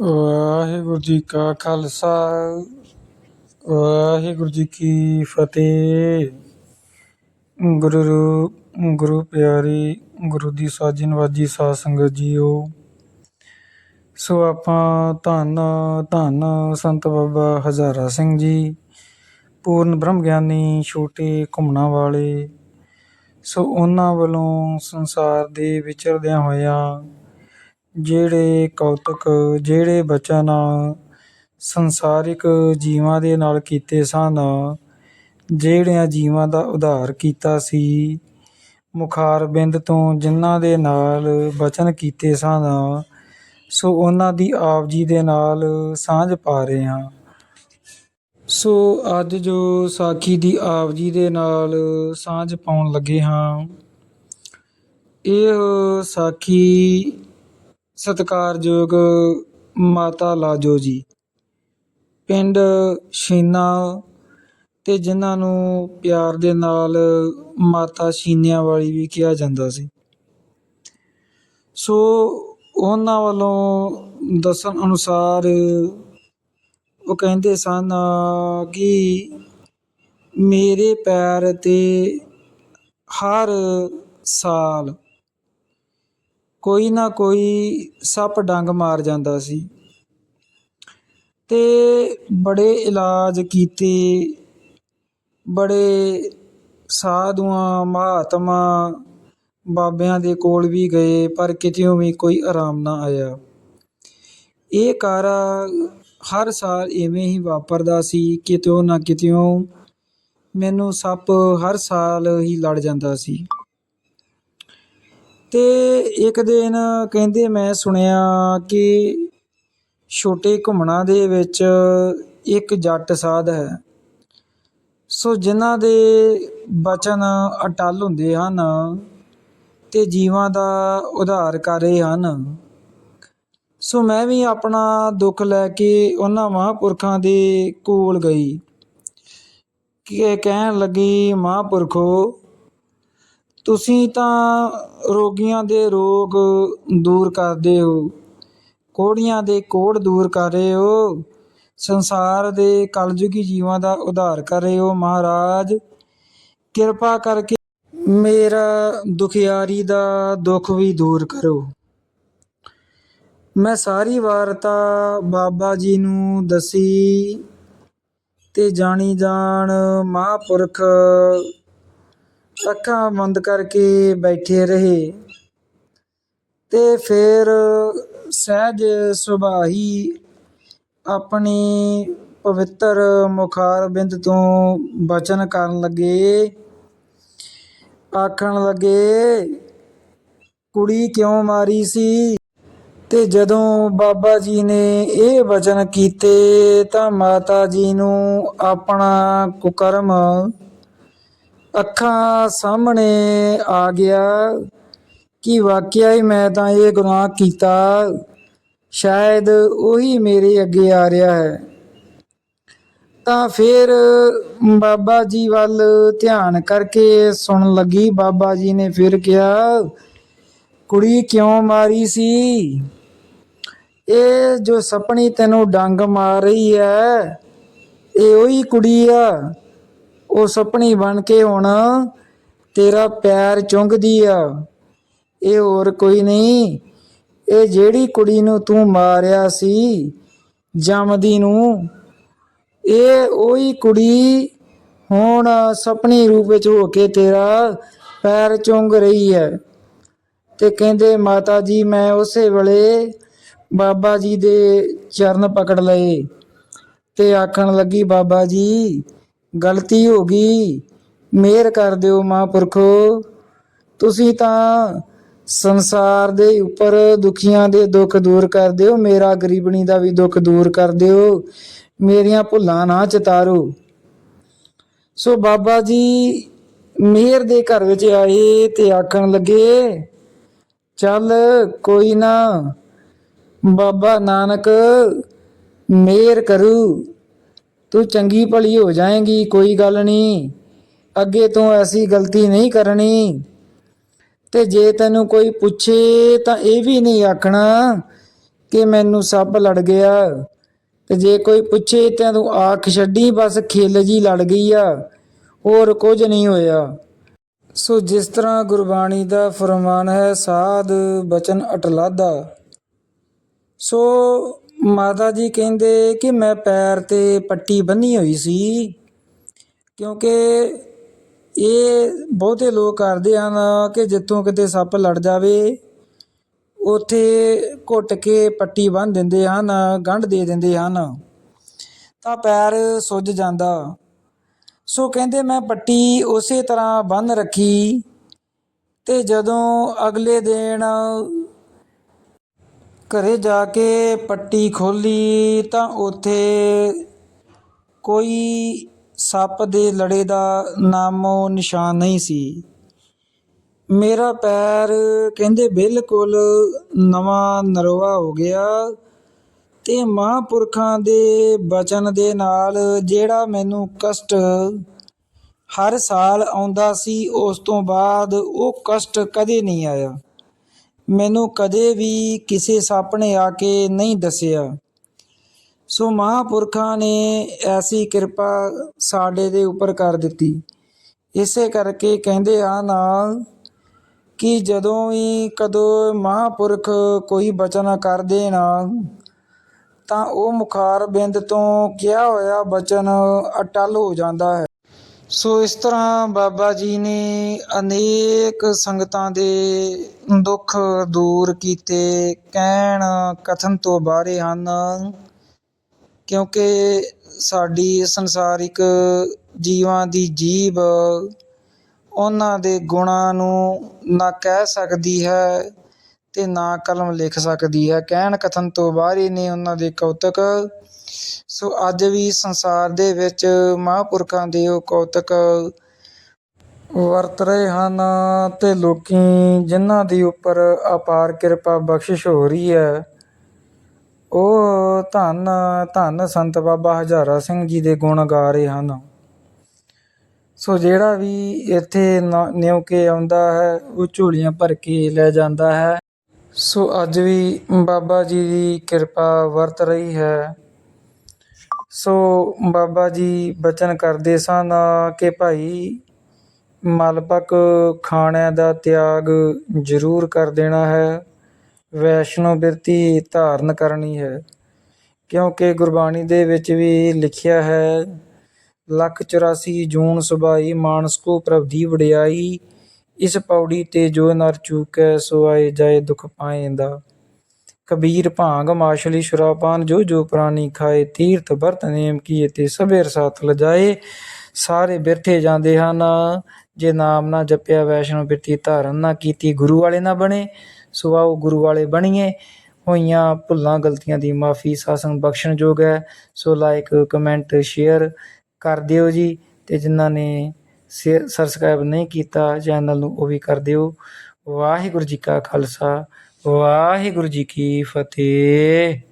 ਵਾਹਿਗੁਰੂ ਜੀ ਕਾ ਖਾਲਸਾ, ਵਾਹਿਗੁਰੂ ਜੀ ਕੀ ਫਤਿਹ। ਗੁਰੂ ਗੁਰੂ ਪਿਆਰੀ, ਗੁਰੂ ਦੀ ਸਾਜੀ ਨਵਾਜੀ ਸਾਧ ਸੰਗਤ ਜੀਓ। ਸੋ ਆਪਾਂ ਧੰਨ ਧੰਨ ਸੰਤ ਬਾਬਾ ਹਜ਼ਾਰਾ ਸਿੰਘ ਜੀ, ਪੂਰਨ ਬ੍ਰਹਮ ਗਿਆਨੀ ਛੋਟੇ ਘੁੰਮਣਾ ਵਾਲੇ। ਸੋ ਉਹਨਾਂ ਵੱਲੋਂ ਸੰਸਾਰ ਦੇ ਵਿਚਰਦਿਆਂ ਹੋਇਆਂ ਜਿਹੜੇ ਕੌਤਕ, ਜਿਹੜੇ ਬਚਨ ਸੰਸਾਰਿਕ ਜੀਵਾਂ ਦੇ ਨਾਲ ਕੀਤੇ ਸਨ, ਜਿਹੜਿਆਂ ਜੀਵਾਂ ਦਾ ਉਧਾਰ ਕੀਤਾ ਸੀ, ਮੁਖਾਰ ਬਿੰਦ ਤੋਂ ਜਿਨ੍ਹਾਂ ਦੇ ਨਾਲ ਬਚਨ ਕੀਤੇ ਸਨ, ਸੋ ਉਹਨਾਂ ਦੀ ਆਪ ਜੀ ਦੇ ਨਾਲ ਸਾਂਝ ਪਾ ਰਹੇ ਹਾਂ। ਸੋ ਅੱਜ ਜੋ ਸਾਖੀ ਦੀ ਆਪ ਜੀ ਦੇ ਨਾਲ ਸਾਂਝ ਪਾਉਣ ਲੱਗੇ ਹਾਂ, ਇਹ ਸਾਖੀ ਸਤਿਕਾਰਯੋਗ ਮਾਤਾ ਲਾਜੋ ਜੀ। ਪਿੰਡ ਸ਼ੀਨਾ ਅਤੇ ਜਿਨ੍ਹਾਂ ਨੂੰ ਪਿਆਰ ਦੇ ਨਾਲ ਮਾਤਾ ਸ਼ੀਨਿਆਂ ਵਾਲੀ ਵੀ ਕਿਹਾ ਜਾਂਦਾ ਸੀ। ਸੋ ਉਹਨਾਂ ਵੱਲੋਂ ਦੱਸਣ ਅਨੁਸਾਰ ਉਹ ਕਹਿੰਦੇ ਸਨ ਕਿ ਮੇਰੇ ਪੈਰ ਤੇ ਹਰ ਸਾਲ ਕੋਈ ਨਾ ਕੋਈ ਸੱਪ ਡੰਗ ਮਾਰ ਜਾਂਦਾ ਸੀ। ਤੇ ਬੜੇ ਇਲਾਜ ਕੀਤੇ, ਬੜੇ ਸਾਧੂਆਂ, ਮਹਾਤਮਾ ਬਾਬਿਆਂ ਦੇ ਕੋਲ ਵੀ ਗਏ, ਪਰ ਕਿਤੇੋਂ ਵੀ ਕੋਈ ਆਰਾਮ ਨਾ ਆਇਆ। ਇਹ ਕਾਰਾ ਹਰ ਸਾਲ ਐਵੇਂ ਹੀ ਵਾਪਰਦਾ ਸੀ, ਕਿਤਿਓਂ ਨਾ ਕਿਤਿਓਂ ਮੈਨੂੰ ਸੱਪ ਹਰ ਸਾਲ ਹੀ ਲੜ ਜਾਂਦਾ ਸੀ। ਤੇ ਇੱਕ ਦਿਨ ਕਹਿੰਦੇ ਮੈਂ ਸੁਣਿਆ ਕਿ ਛੋਟੇ ਘੁੰਮਣਾ ਦੇ ਵਿੱਚ ਇੱਕ ਜੱਟ ਸਾਧ ਹੈ। ਸੋ ਜਿਨ੍ਹਾਂ ਦੇ ਬਚਨ ਅਟਲ ਹੁੰਦੇ ਹਨ ਤੇ ਜੀਵਾਂ ਦਾ ਉਧਾਰ ਕਰ ਰਹੇ ਹਨ। ਸੋ ਮੈਂ ਵੀ ਆਪਣਾ ਦੁੱਖ ਲੈ ਕੇ ਉਹਨਾਂ ਮਹਾਂਪੁਰਖਾਂ ਦੇ ਕੋਲ ਗਈ। ਕਿ ਕਹਿਣ ਲੱਗੀ, ਮਹਾਂਪੁਰਖੋ ਤੁਸੀਂ ਤਾਂ ਰੋਗੀਆਂ ਦੇ ਰੋਗ ਦੂਰ ਕਰਦੇ ਹੋ, ਕੋੜੀਆਂ ਦੇ ਕੋੜ ਦੂਰ ਕਰ ਰਹੇ ਹੋ, ਸੰਸਾਰ ਦੇ ਕਲਯੁਗੀ ਜੀਵਾਂ ਦਾ ਉਧਾਰ ਕਰ ਰਹੇ ਹੋ ਮਹਾਰਾਜ। ਕਿਰਪਾ ਕਰਕੇ ਮੇਰਾ ਦੁਖਿਆਰੀ ਦਾ ਦੁੱਖ ਵੀ ਦੂਰ ਕਰੋ। ਮੈਂ ਸਾਰੀ ਵਾਰਤਾ ਬਾਬਾ ਜੀ ਨੂੰ ਦਸੀ ਤੇ ਜਾਣੀ ਜਾਣ ਮਹਾਂਪੁਰਖ ਅੱਖਾਂ ਬੰਦ ਕਰਕੇ ਬੈਠੇ ਰਹੇ। ਤੇ ਫਿਰ ਸਹਿਜ ਸੁਭਾਹੀ ਆਪਣੀ ਪਵਿੱਤਰ ਮੁਖਾਰ ਬਿੰਦ ਤੋਂ ਬਚਨ ਕਰਨ ਲੱਗੇ। ਆਖਣ ਲੱਗੇ, ਕੁੜੀ ਕਿਉਂ ਮਾਰੀ ਸੀ? ਤੇ ਜਦੋਂ ਬਾਬਾ ਜੀ ਨੇ ਇਹ ਵਚਨ ਕੀਤੇ ਤਾਂ ਮਾਤਾ ਜੀ ਨੂੰ ਆਪਣਾ ਕੁਕਰਮ ਅੱਖਾਂ ਸਾਹਮਣੇ ਆ ਗਿਆ ਕਿ ਵਾਕਿਆ ਹੀ ਮੈਂ ਤਾਂ ਇਹ ਗੁਨਾਹ ਕੀਤਾ। ਸ਼ਾਇਦ ਉਹੀ ਮੇਰੇ ਅੱਗੇ ਆ ਰਿਹਾ ਹੈ। ਤਾਂ ਫਿਰ ਬਾਬਾ ਜੀ ਵੱਲ ਧਿਆਨ ਕਰਕੇ ਸੁਣਨ ਲੱਗੀ। ਬਾਬਾ ਜੀ ਨੇ ਫਿਰ ਕਿਹਾ, ਕੁੜੀ ਕਿਉਂ ਮਾਰੀ ਸੀ? ਇਹ ਜੋ ਸਪਣੀ ਤੈਨੂੰ ਡੰਗ ਮਾਰ ਰਹੀ ਹੈ, ਇਹ ਉਹੀ ਕੁੜੀ ਆ। ਉਹ ਸਪਣੀ ਬਣ ਕੇ ਹੁਣ ਤੇਰਾ ਪੈਰ ਚੁੰਗਦੀ ਆ। ਇਹ ਹੋਰ ਕੋਈ ਨਹੀਂ। ਇਹ ਜਿਹੜੀ ਕੁੜੀ ਨੂੰ ਤੂੰ ਮਾਰਿਆ ਸੀ, ਜਮਦੀ ਨੂੰ, ਇਹ ਉਹੀ ਕੁੜੀ ਹੁਣ ਸਪਣੀ ਰੂਪ ਵਿੱਚ ਹੋ ਕੇ ਤੇਰਾ ਪੈਰ ਚੁੰਗ ਰਹੀ ਹੈ। ਤੇ ਕਹਿੰਦੇ, ਮਾਤਾ ਜੀ, ਮੈਂ ਉਸੇ ਵੇਲੇ ਬਾਬਾ ਜੀ ਦੇ ਚਰਨ ਪਕੜ ਲਏ ਤੇ ਆਖਣ ਲੱਗੀ, ਬਾਬਾ ਜੀ ਗਲਤੀ ਹੋ ਗਈ। ਮਿਹਰ ਕਰ ਦਿਓ ਮਹਾਂਪੁਰਖੋ। ਤੁਸੀਂ ਤਾਂ ਸੰਸਾਰ ਦੇ ਉੱਪਰ ਦੁਖੀਆਂ ਦੇ ਦੁੱਖ ਦੂਰ ਕਰ ਦਿਓ, ਮੇਰਾ ਗਰੀਬਣੀ ਦਾ ਵੀ ਦੁੱਖ ਦੂਰ ਕਰ ਦਿਓ। ਮੇਰੀਆਂ ਭੁੱਲਾਂ ਨਾ ਚਤਾਰੋ। ਸੋ ਬਾਬਾ ਜੀ ਮਿਹਰ ਦੇ ਘਰ ਵਿੱਚ ਆਏ ਤੇ ਆਖਣ ਲੱਗੇ, ਚੱਲ ਕੋਈ ਨਾ, ਬਾਬਾ ਨਾਨਕ ਮਿਹਰ ਕਰੂ। ਤੂੰ ਚੰਗੀ ਭਲੀ ਹੋ ਜਾਏਂਗੀ, ਕੋਈ ਗੱਲ ਨਹੀਂ। ਅੱਗੇ ਤੋਂ ਐਸੀ ਗਲਤੀ ਨਹੀਂ ਕਰਨੀ। ਤੇ ਜੇ ਤੈਨੂੰ ਕੋਈ ਪੁੱਛੇ ਤਾਂ ਇਹ ਵੀ ਨਹੀਂ ਆਖਣਾ ਕਿ ਮੈਨੂੰ ਸੱਪ ਲੜ ਗਿਆ। ਤੇ ਜੇ ਕੋਈ ਪੁੱਛੇ ਤਾਂ ਤੂੰ ਆਖ ਛੱਡੀ, ਬਸ ਖਿੱਲ ਜੀ ਲੜ ਗਈ ਆ। ਹੋਰ ਕੁਝ ਨਹੀਂ ਹੋਇਆ। ਸੋ ਜਿਸ ਤਰ੍ਹਾਂ ਗੁਰਬਾਣੀ ਦਾ ਫਰਮਾਨ ਹੈ, ਸਾਧ ਬਚਨ ਅਟਲਾਦਾ ਸੋ ਮਾਤਾ ਜੀ ਕਹਿੰਦੇ ਕਿ ਮੈਂ ਪੈਰ ਤੇ ਪੱਟੀ ਬੰਨੀ ਹੋਈ ਸੀ, ਕਿਉਂਕਿ ਇਹ ਬਹੁਤੇ ਲੋਕ ਕਰਦੇ ਹਨ ਕਿ ਜਿੱਥੋਂ ਕਿਤੇ ਸੱਪ ਲੜ ਜਾਵੇ, ਉੱਥੇ ਘੁੱਟ ਕੇ ਪੱਟੀ ਬੰਨ ਦਿੰਦੇ ਹਨ, ਗੰਢ ਦੇ ਦਿੰਦੇ ਹਨ, ਤਾਂ ਪੈਰ ਸੁੱਜ ਜਾਂਦਾ। ਸੋ ਕਹਿੰਦੇ ਮੈਂ ਪੱਟੀ ਉਸੇ ਤਰ੍ਹਾਂ ਬੰਨ ਰੱਖੀ ਤੇ ਜਦੋਂ ਅਗਲੇ ਦਿਨ ਘਰੇ ਜਾ ਕੇ ਪੱਟੀ ਖੋਲ੍ਹੀ ਤਾਂ ਉੱਥੇ ਕੋਈ ਸੱਪ ਦੇ ਲੜੇ ਦਾ ਨਾਮੋ ਨਿਸ਼ਾਨ ਨਹੀਂ ਸੀ। ਮੇਰਾ ਪੈਰ ਕਹਿੰਦੇ ਬਿਲਕੁਲ ਨਵਾਂ ਨਰਵਾ ਹੋ ਗਿਆ ਤੇ ਮਹਾਂਪੁਰਖਾਂ ਦੇ ਬਚਨ ਦੇ ਨਾਲ ਜਿਹੜਾ ਮੈਨੂੰ ਕਸ਼ਟ ਹਰ ਸਾਲ ਆਉਂਦਾ ਸੀ, ਉਸ ਤੋਂ ਬਾਅਦ ਉਹ ਕਸ਼ਟ ਕਦੇ ਨਹੀਂ ਆਇਆ। ਮੈਨੂੰ ਕਦੇ ਵੀ ਕਿਸੇ ਸੱਪ ਨੇ ਆ ਕੇ ਨਹੀਂ ਦੱਸਿਆ। ਸੋ ਮਹਾਂਪੁਰਖਾਂ ਨੇ ਐਸੀ ਕਿਰਪਾ ਸਾਡੇ ਦੇ ਉੱਪਰ ਕਰ ਦਿੱਤੀ। ਇਸੇ ਕਰਕੇ ਕਹਿੰਦੇ ਹਨ ਕਿ ਜਦੋਂ ਵੀ ਕਦੋਂ ਮਹਾਂਪੁਰਖ ਕੋਈ ਬਚਨ ਕਰਦੇ ਨਾ ਤਾਂ ਉਹ ਮੁਖਾਰ ਬਿੰਦ ਤੋਂ ਕਿਹਾ ਹੋਇਆ ਬਚਨ ਅਟਲ ਹੋ ਜਾਂਦਾ ਹੈ। ਸੋ ਇਸ ਤਰ੍ਹਾਂ ਬਾਬਾ ਜੀ ਨੇ ਅਨੇਕ ਸੰਗਤਾਂ ਦੇ ਦੁੱਖ ਦੂਰ ਕੀਤੇ, ਕਹਿਣ ਕਥਨ ਤੋਂ ਬਾਹਰੇ ਹਨ, ਕਿਉਂਕਿ ਸਾਡੀ ਸੰਸਾਰਿਕ ਜੀਵਾਂ ਦੀ ਜੀਵ ਉਹਨਾਂ ਦੇ ਗੁਣਾਂ ਨੂੰ ਨਾ ਕਹਿ ਸਕਦੀ ਹੈ ਤੇ ਨਾ ਕਲਮ ਲਿਖ ਸਕਦੀ ਹੈ। ਕਹਿਣ ਕਥਨ ਤੋਂ ਬਾਹਰੇ ਨੇ ਉਹਨਾਂ ਦੇ ਕੌਤਕ। ਸੋ ਅੱਜ ਵੀ ਸੰਸਾਰ ਦੇ ਵਿੱਚ ਮਹਾਂਪੁਰਖਾਂ ਦੇ ਉਹ ਕੌਤਕ ਵਰਤ ਰਹੇ ਹਨ ਤੇ ਲੋਕੀ ਜਿਨ੍ਹਾਂ ਦੀ ਉੱਪਰ ਅਪਾਰ ਕਿਰਪਾ ਬਖਸ਼ਿਸ਼ ਹੋ ਰਹੀ ਹੈ। ਉਹ ਧੰਨ ਧੰਨ ਸੰਤ ਬਾਬਾ ਹਜ਼ਾਰਾ ਸਿੰਘ ਜੀ ਦੇ ਗੁਣ ਗਾ ਰਹੇ ਹਨ। ਸੋ ਜਿਹੜਾ ਵੀ ਇੱਥੇ ਨ- ਨਿਉ ਕੇ ਆਉਂਦਾ ਹੈ, ਉਹ ਝੋਲੀਆਂ ਭਰ ਕੇ ਲੈ ਜਾਂਦਾ ਹੈ। ਸੋ ਅੱਜ ਵੀ ਬਾਬਾ ਜੀ ਦੀ ਕਿਰਪਾ ਵਰਤ ਰਹੀ ਹੈ। ਸੋ ਬਾਬਾ ਜੀ ਬਚਨ ਕਰਦੇ ਸਨ ਕਿ ਭਾਈ ਮਲਪਕ ਖਾਣਿਆਂ ਦਾ ਤਿਆਗ ਜ਼ਰੂਰ ਕਰ ਦੇਣਾ ਹੈ। ਵੈਸ਼ਨੋ ਬਿਰਤੀ ਧਾਰਨ ਕਰਨੀ ਹੈ। ਕਿਉਂਕਿ ਗੁਰਬਾਣੀ ਦੇ ਵਿੱਚ ਵੀ ਲਿਖਿਆ ਹੈ, ਲੱਖ 84 ਜੂਨ ਸੁਭਾਈ ਮਾਨਸ ਕੋ ਪ੍ਰਭ ਦੀ ਵਡਿਆਈ ਇਸ ਪੌੜੀ ਤੇ ਜੋ ਨਰ ਚੂਕੈ, ਸੋ ਆਏ ਜਾਏ ਦੁਖ ਪਾਏਂਦਾ। ਕਬੀਰ ਭਾਂਗ ਮਾਸ਼ਲੀ ਸ਼ਰਾਬਾਨ, ਜੋ ਜੋ ਪ੍ਰਾਨੀ ਖਾਏ, ਤੀਰਥ ਵਰਤ ਨੇਮ ਕੀਏ ਤੇ ਸਭੇ ਰਸਾਤ ਲਜਾਏ। ਸਾਰੇ ਬਿਰਥੇ ਜਾਂਦੇ ਹਨ, ਜੇ ਨਾਮ ਨਾ ਜਪਿਆ, ਵੈਸ਼ਨੋ ਬਿਰਤੀ ਧਾਰਨ ਨਾ ਕੀਤੀ, ਗੁਰੂ ਵਾਲੇ ਨਾ ਬਣੇ। ਸੋ ਆਓ ਗੁਰੂ ਵਾਲੇ ਬਣੀਏ। ਹੋਈਆਂ ਭੁੱਲਾਂ ਗਲਤੀਆਂ ਦੀ ਮਾਫੀ, ਸਾਸਨ ਬਖਸ਼ਣਯੋਗ ਹੈ। ਸੋ ਲਾਈਕ ਕਮੈਂਟ ਸ਼ੇਅਰ ਕਰ ਦਿਓ ਜੀ, ਤੇ ਜਿਨ੍ਹਾਂ ਨੇ ਸਬਸਕ੍ਰਾਈਬ ਨਹੀਂ ਕੀਤਾ, ਚੈਨਲ ਨੂੰ ਉਹ ਵੀ ਕਰ ਦਿਓ। ਵਾਹਿਗੁਰੂ ਜੀ ਕਾ ਖਾਲਸਾ, ਵਾਹਿਗੁਰੂ ਜੀ ਕੀ ਫਤਿਹ।